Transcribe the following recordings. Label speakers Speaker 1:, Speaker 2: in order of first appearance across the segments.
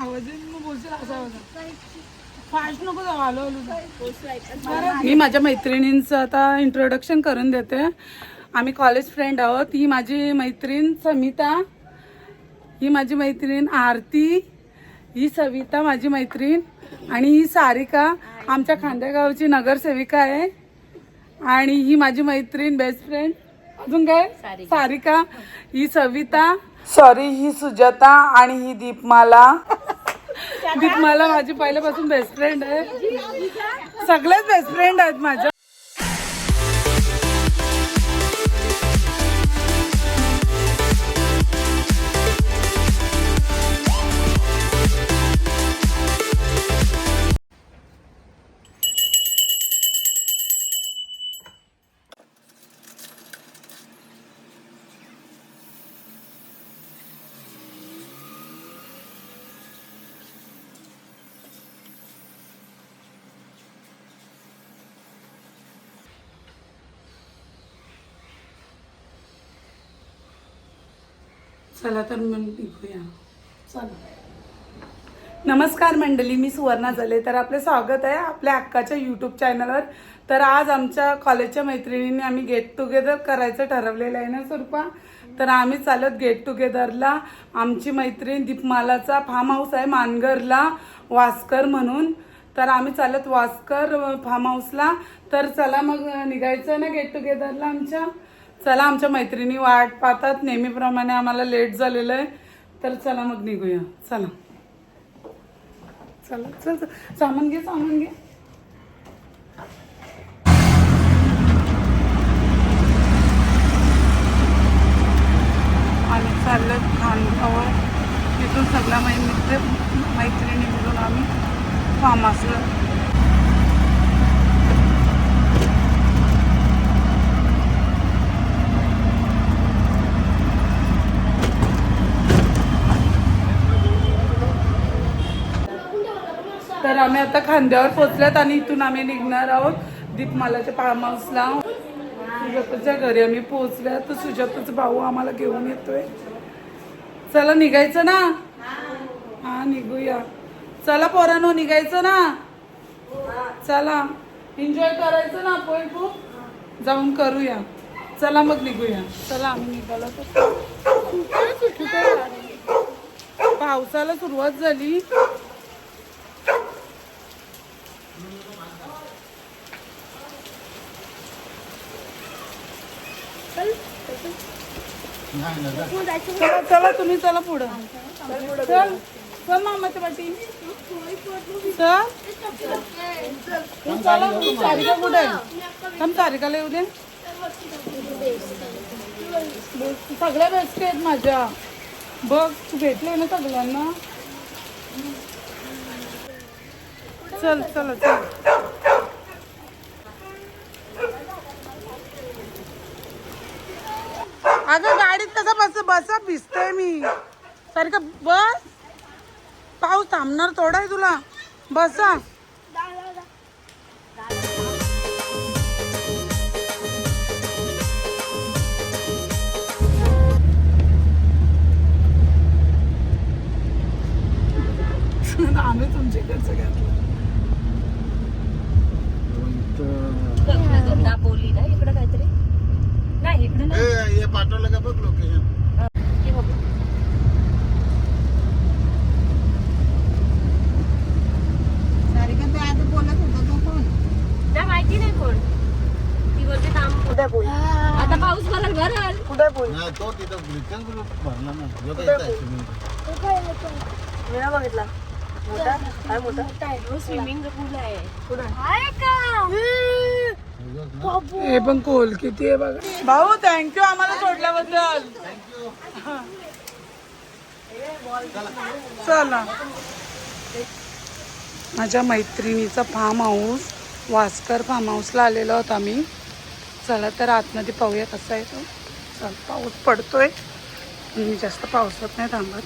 Speaker 1: आवाज मग बोलशील असा आवाज फास्ट नको जाऊ आलो. मी माझ्या मैत्रिणींचं आता इंट्रोडक्शन करून देते. आम्ही कॉलेज फ्रेंड आहोत. ही माझी मैत्रीण समिता ही माझी मैत्रीण आरती ही सविता माझी मैत्रीण आणि ही सारिका आमच्या खांदेगावची नगरसेविका आहे. आणि ही माझी मैत्रीण बेस्ट फ्रेंड अजून काय? सारिका. ही सविता. सॉरी ही सुजाता आणि ही दीपमाला. मला माझी पहिल्यापासून बेस्ट फ्रेंड आहे. सगळेच बेस्ट फ्रेंड आहेत माझ्या. चला तर मग निघूया. चला. नमस्कार मंडळी मी सुवर्णा झाले तर आपले स्वागत आहे आपल्या अक्काच्या यूट्यूब चॅनलवर तर आज आमच्या कॉलेजच्या मैत्रिणींनी आम्ही गेट टुगेदर करायचं ठरवलेलं आहे ना स्वरूपा तर आम्ही चालत गेट टुगेदरला आमची मैत्रीण दीपमालाचा फार्म हाऊस आहे मानगरला वास्कर म्हणून. तर आम्ही चालत वास्कर फार्म हाऊसला तर चला मग निघायचं ना गेट टुगेदरला आमच्या. चला आमच्या मैत्रिणी वाट पाहतात. नेहमीप्रमाणे आम्हाला लेट झालेलं आहे. तर चला मग निघूया. चला. चला चल चल. सामान घे सामान घे. आम्ही चाललं खानगावर तिथून सगळ्या मै मैत्रिणी मिळून आम्ही फार्म हाऊसला तर आम्ही आता खांद्यावर पोचल्यात आणि इथून आम्ही निघणार आहोत दीपमालाच्या फार्म हाऊसला सुजाताच्या घरी आम्ही पोहोचल्या तर सुजाताचा भाऊ आम्हाला घेऊन येतोय. चला निघायचं ना? हा निघूया. चला पोरांनो निघायचं ना? चला. एन्जॉय करायचं ना आपण खूप? जाऊन करूया. चला मग निघूया. चला आम्ही निघालो तर. पावसाला सुरुवात झाली. चला चला तुम्ही चला पुढं. चल चल मामाच्या पाठी. चल. चला तू सारिका कुठे आहे? थांब सारिकाला येऊ दे. सगळ्या बेस्ट आहेत माझ्या. बघ तू भेटले ना सगळ्यांना? चल चल चल. अगं गाडीत कसं बस बसा भिजतोय मी. सारखं बस. पाऊस थांबणार थोडा आहे तुला. बसा. आम्ही तुमच्याकडचं घातलं
Speaker 2: दापोली ना इकडं काहीतरी नाही इकडं नाही
Speaker 3: हे पाठवलं का बघ लोकेशन
Speaker 2: हे आता पाऊस भरल भरल.
Speaker 1: कुठे बोल?
Speaker 3: नाही तो तिथं ब्रिटन भरला ना. आहे swimming pool.
Speaker 1: मी बघितला. मोठा? काय मोठा?
Speaker 2: स्विमिंग पूल आहे.
Speaker 3: ह्योच ना.
Speaker 1: हे पण कोल किती आहे बघा. भाऊ थँक्यू आम्हाला सोडल्याबद्दल. चला. माझ्या मैत्रिणीचा फार्म हाऊस वास्कर फार्म हाऊसला आलेलो आहोत आम्ही. चला तर आतमध्ये पाहूया कसा आहे तो. चल पाऊस पडतोय. मी जास्त पावसात नाही थांबत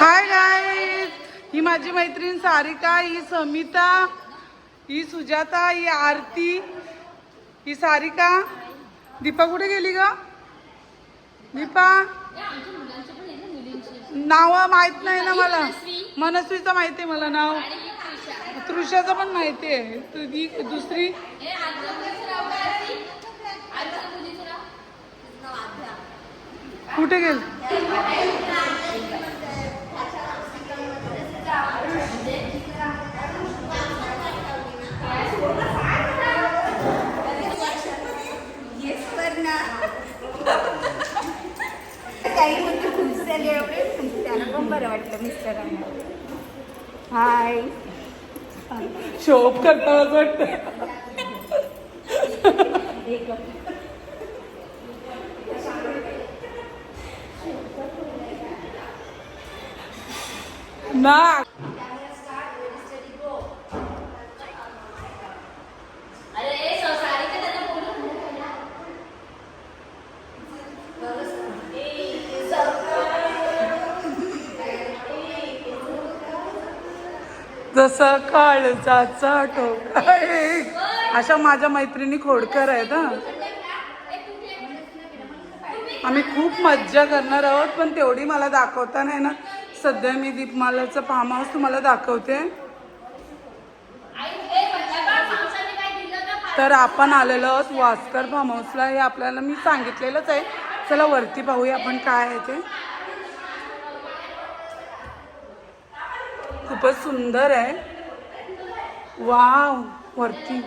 Speaker 1: हाय गाईज ही माझी मैत्रीण सारिका ही समिता ही सुजाता ही आरती ही सारिका. दीपा कुठे गेली ग? दीपा? नाव माहीत नाही ना मला. मनस्वीचं माहिती आहे मला नाव. तृषाचं पण माहिती आहे. तुझी दुसरी? कुठे गेली?
Speaker 4: काही होती खुश झाली एवढे त्याला पण बरं वाटलं मिस्टरांना. हाय
Speaker 1: शोप करता असं वाटतं. ना सकाळचा काळजाचा ठोका अशा माझ्या मैत्रिणी खोडकर आहेत हा. आम्ही खूप मज्जा करणार आहोत पण तेवढी मला दाखवता नाही ना. सध्या मी दीपमालाचं फार्म हाऊस तुम्हाला दाखवते. तर आपण आलेलो आहोत वास्कर फार्म हाऊसला हे आपल्याला मी सांगितलेलंच आहे. चला वरती पाहूया आपण काय आहे ते. खूपच सुंदर आहे. वाव वरती.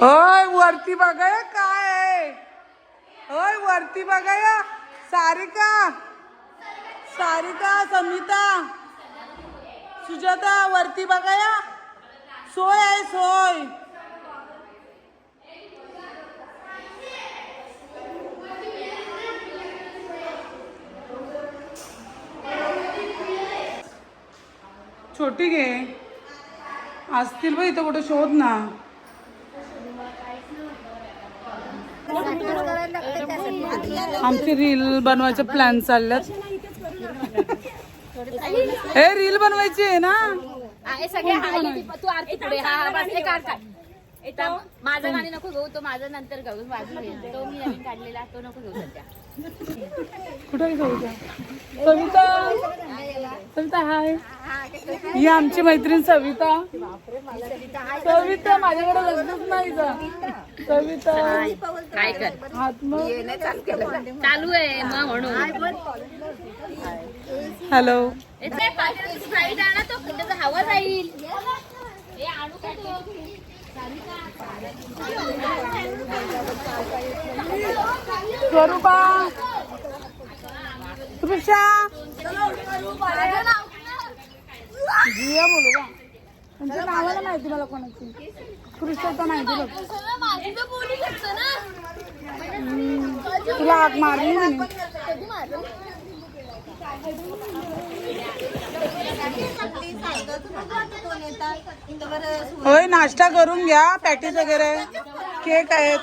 Speaker 1: होय वरती बघाय काय आहे. होय वरती बघाया सारिका. सारिका समिता. सुजाता वरती बघाया सोय आहे सोय. छोटी घे. असतील बघ इथं कुठे शोध ना. आमचे रील बनवायचे प्लॅन चालल्यात. हे रील बनवायची आहे ना.
Speaker 2: माझं गाणी नको घेऊ तो माझं नंतर घेऊ माझं. तो मी नवीन काढलेला तो नको घेऊ सध्या.
Speaker 1: कुठे जाऊया सविता. सविता हाय ही आमची मैत्रीण सविता. सविता माझ्याकडे लग्नच नाही जा. सविता.
Speaker 2: काय कर? चालू आहे मग म्हणून
Speaker 1: हॅलो
Speaker 2: हवा जाईल?
Speaker 1: स्वरूपा. तृषा जिया बोलू का? नावाला माहिती मला कोणाची? कृष्णाचा माहिती बघ. तुला हाक मारली म्हणे. होय नाश्ता करून घ्या पॅटीस वगैरे. केक आहेत.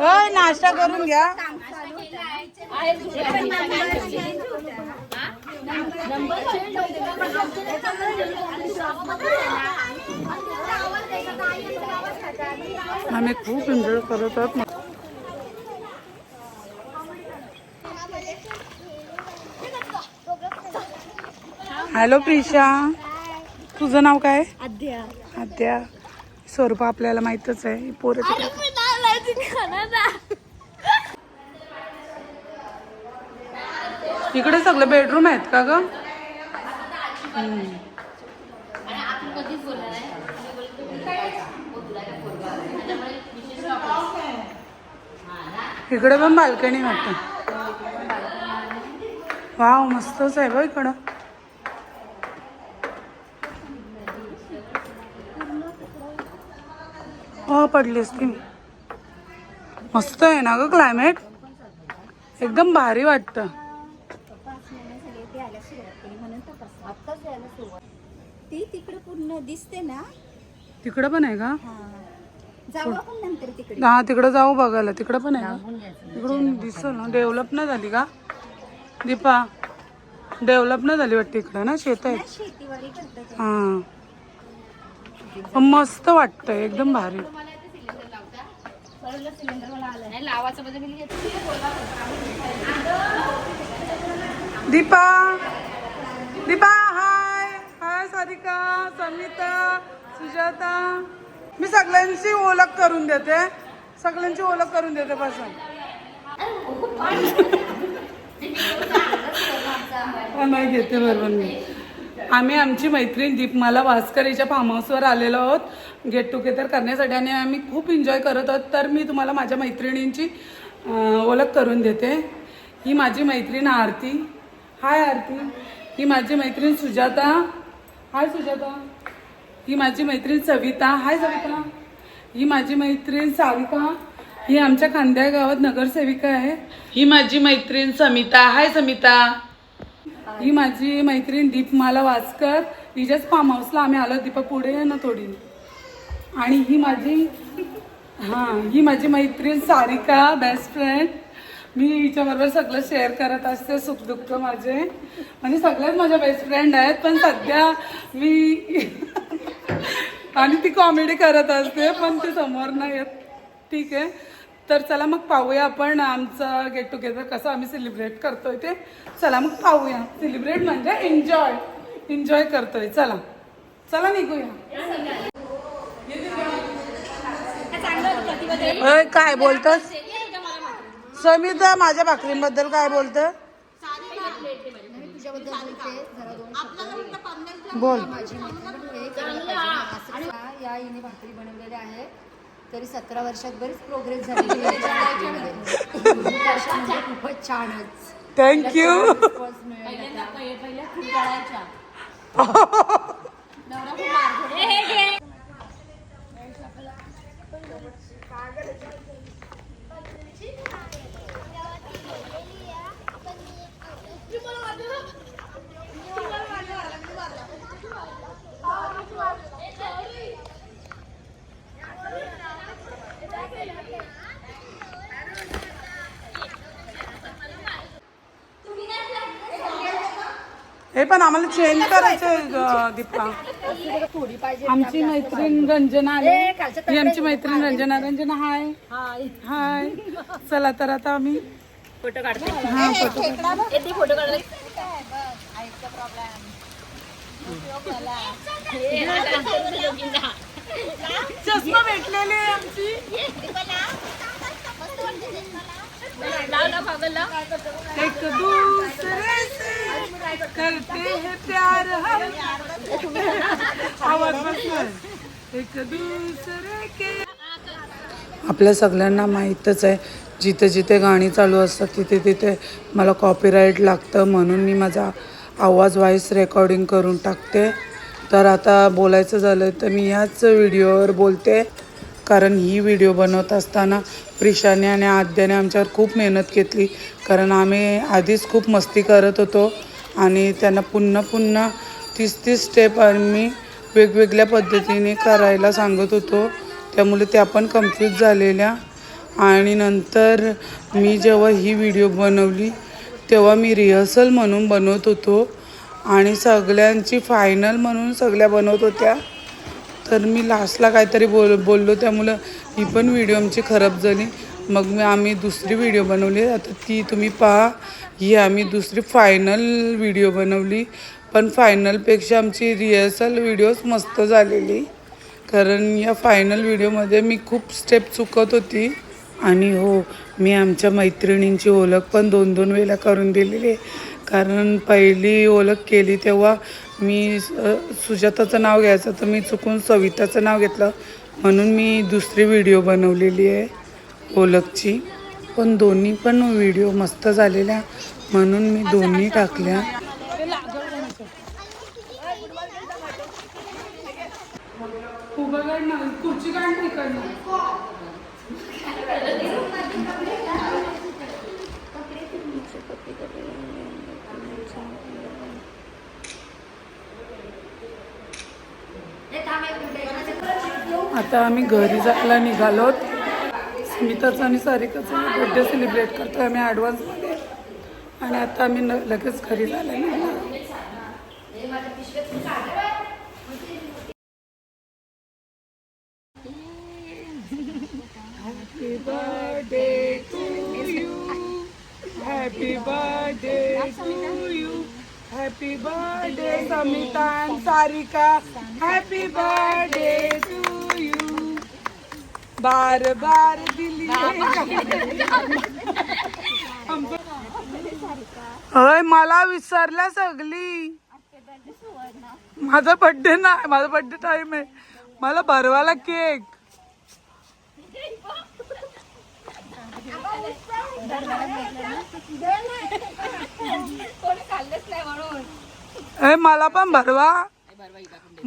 Speaker 1: होय नाश्ता करून घ्या. आम्ही खूप एन्जॉय करत आहोत. हॅलो प्रिशा. तुझं नाव काय?
Speaker 4: अध्या
Speaker 1: आद्या. स्वरूप आपल्याला माहितच आहे. पोरं इकडे सगळे बेडरूम आहेत का ग? इकडे पण बाल्कनी वाटत. वाव मस्तच आहे बघ इकडं. हो पडलीस ती. मस्त आहे ना ग क्लायमेट एकदम भारी वाटतं.
Speaker 4: ती तिकडे पूर्ण दिसते ना.
Speaker 1: तिकडं पण आहे का?
Speaker 4: हा. जाऊ आपण नंतर तिकडे.
Speaker 1: हा तिकडं जाऊ बघायला. तिकडं पण आहे का तिकडून दिसल ना? डेव्हलप नाही झाली का? दीपा डेव्हलप नाही झाली वाटते इकडं ना? शेत आहे
Speaker 4: शेतीवाडी करतात
Speaker 1: हा. पण मस्त वाटतंय एकदम भारी.
Speaker 2: नाही लावाचं म्हणजे.
Speaker 1: दीपा! दीपा! राधिका समिता सुजाता. मी सगळ्यांची ओळख करून देते. सगळ्यांची ओळख करून देते पासून नाही घेते बरोबर मी. आम्ही आमची मैत्रीण दीपमाला भास्कर याच्या फार्म हाऊसवर आलेलो आहोत. गेट टुगेदर करण्यासाठी आणि आम्ही खूप एन्जॉय करत आहोत. तर मी तुम्हाला माझ्या मैत्रिणींची ओळख करून देते. ही माझी मैत्रीण आरती. हाय आरती. ही माझी मैत्रीण सुजाता. हाय सुजाता. ही माझी मैत्रीण सविता. हाय सविता. ही माझी मैत्रीण सारिका. ही आमच्या खांद्या गावात नगरसेविका आहे. ही माझी मैत्रीण समिता. हाय समिता. ही माझी मैत्रीण दीपमाला वासकर. हिच्याच फार्म हाऊसला आम्ही आलो. दीपा पुढे आहे ना थोडी आणि ही माझी हां ही माझी मैत्रीण सारिका बेस्ट फ्रेंड मी हिच्याबरोबर सगळं शेअर करत असते सुखदुःख माझे. म्हणजे सगळ्याच माझ्या बेस्ट फ्रेंड आहेत पण सध्या मी आणि ती कॉमेडी करत असते पण ते समोर नाही येत. ठीक आहे. तर चला मग पाहूया आपण आमचं गेट टुगेदर कसं आम्ही सेलिब्रेट करतोय ते. चला मग पाहूया. सेलिब्रेट म्हणजे एन्जॉय एन्जॉय करतोय. चला. चला निघूया. काय बोलतस? समिता माझ्या भाकरीबद्दल काय बोलत? बोल.
Speaker 5: या हिने भाकरी बनवलेल्या आहे तरी सतरा वर्षात बरीच प्रोग्रेस झालेली आहे. खूपच छानच.
Speaker 1: थँक्यू
Speaker 5: Response मिळाला.
Speaker 1: पण आम्हाला चेंज करायचं दीपा. आमची मैत्रीण रंजना आली ही आमची मैत्रीण रंजना. रंजना हाय. हाय. चला तर आता आम्ही
Speaker 2: फोटो काढतो.
Speaker 1: हा फोटो
Speaker 2: फोटो काढला
Speaker 1: चष्मा भेटलेली आहे आमची. एक दूसरे से करते हैं प्यार हम आवाज एक दूसरे के आपल्या सगळ्यांना माहीतच आहे जिथे जिथे गाणी चालू असतात तिथे तिथे मला कॉपीराईट लागतं म्हणून मी माझा आवाज व्हॉईस रेकॉर्डिंग करून टाकते. तर आता बोलायचं झालं तर मी याच व्हिडिओवर बोलते. कारण ही व्हिडिओ बनवत असताना प्रिशाने आणि आद्याने आमच्यावर खूप मेहनत घेतली. कारण आम्ही आधीच खूप मस्ती करत होतो आणि त्यांना पुन्हा पुन्हा तीस तीस स्टेप आम्ही वेगवेगळ्या पद्धतीने करायला सांगत होतो. त्यामुळे त्या पण कन्फ्यूज झालेल्या. आणि नंतर मी जेव्हा ही व्हिडिओ बनवली तेव्हा मी रिहर्सल म्हणून बनवत होतो. आणि सगळ्यांची फायनल म्हणून सगळ्या बनवत होत्या. तर मी लास्टला काहीतरी बोल बोललो त्यामुळं ही पण व्हिडिओ आमची खराब झाली. मग मी आम्ही दुसरी व्हिडिओ बनवली. आता ती तुम्ही पहा. ही आम्ही दुसरी फायनल व्हिडिओ बनवली. पण फायनलपेक्षा आमची रिहर्सल व्हिडिओज मस्त झालेली. कारण या फायनल व्हिडिओमध्ये मी खूप स्टेप चुकत होती. आणि हो मी आमच्या मैत्रिणींची ओळख पण दोन दोन वेळेला करून दिलेली आहे. कारण पहिली ओळख केली तेव्हा मी सुजाताचं नाव घ्यायचं तर मी चुकून सविताचं नाव घेतलं. म्हणून मी दुसरी व्हिडिओ बनवलेली आहे ओळखची. पण दोन्ही पण व्हिडिओ मस्त झालेल्या. म्हणून मी दोन्ही टाकल्या. खुर्ची काढ ना इकडनं आता आम्ही घरी जायला निघालोत. स्मिताचा आणि सारिकाचा बर्थडे सेलिब्रेट करतोय आम्ही ॲडव्हान्समध्ये आणि आता आम्ही न- लगेच घरी झाले happy birthday to you happy birthday to you happy birthday समितान Sarika happy birthday to you बार बार दिली. होय मला विसरल्या सगळी. माझा बर्थडे नाही माझा बर्थडे टाइम आहे. मला भरवाला केक ए मला पण भरवा.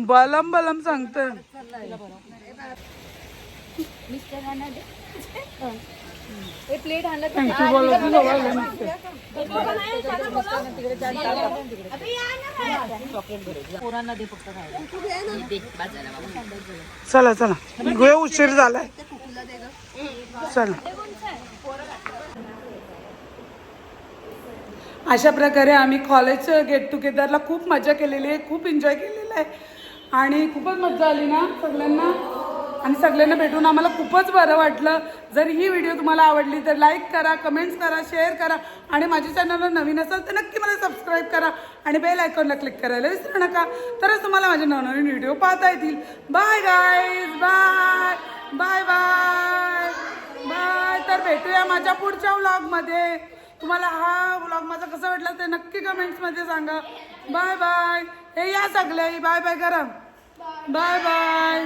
Speaker 1: बलम बलम सांगते
Speaker 2: प्लेट
Speaker 1: चला चला. उशीर झालाय. चला. अशा प्रकारे आम्ही कॉलेज गेट टुगेदरला खूप मजा केलेली आहे खूप एन्जॉय केलेलं आहे. आणि खूपच मजा आली ना सगळ्यांना? आणि सगळ्यांना भेटून आम्हाला खूपच बरं वाटलं. जर ही व्हिडिओ तुम्हाला आवडली तर लाईक करा कमेंट्स करा शेअर करा. आणि माझ्या चॅनलवर नवीन असाल तर नक्की मला सबस्क्राईब करा. आणि बेल आयकॉनला क्लिक करायला विसरू नका. तरच तुम्हाला माझे नवनवीन व्हिडिओ पाहता येतील. Bye guys bye bye bye bye तर भेटूया माझ्या पुढच्या व्लॉगमध्ये तुम्हाला हा ब्लॉग माझा कसा वाटला ते नक्की कमेंट्समध्ये सांगा. बाय बाय हे या सगळ्या बाय बाय करा बाय बाय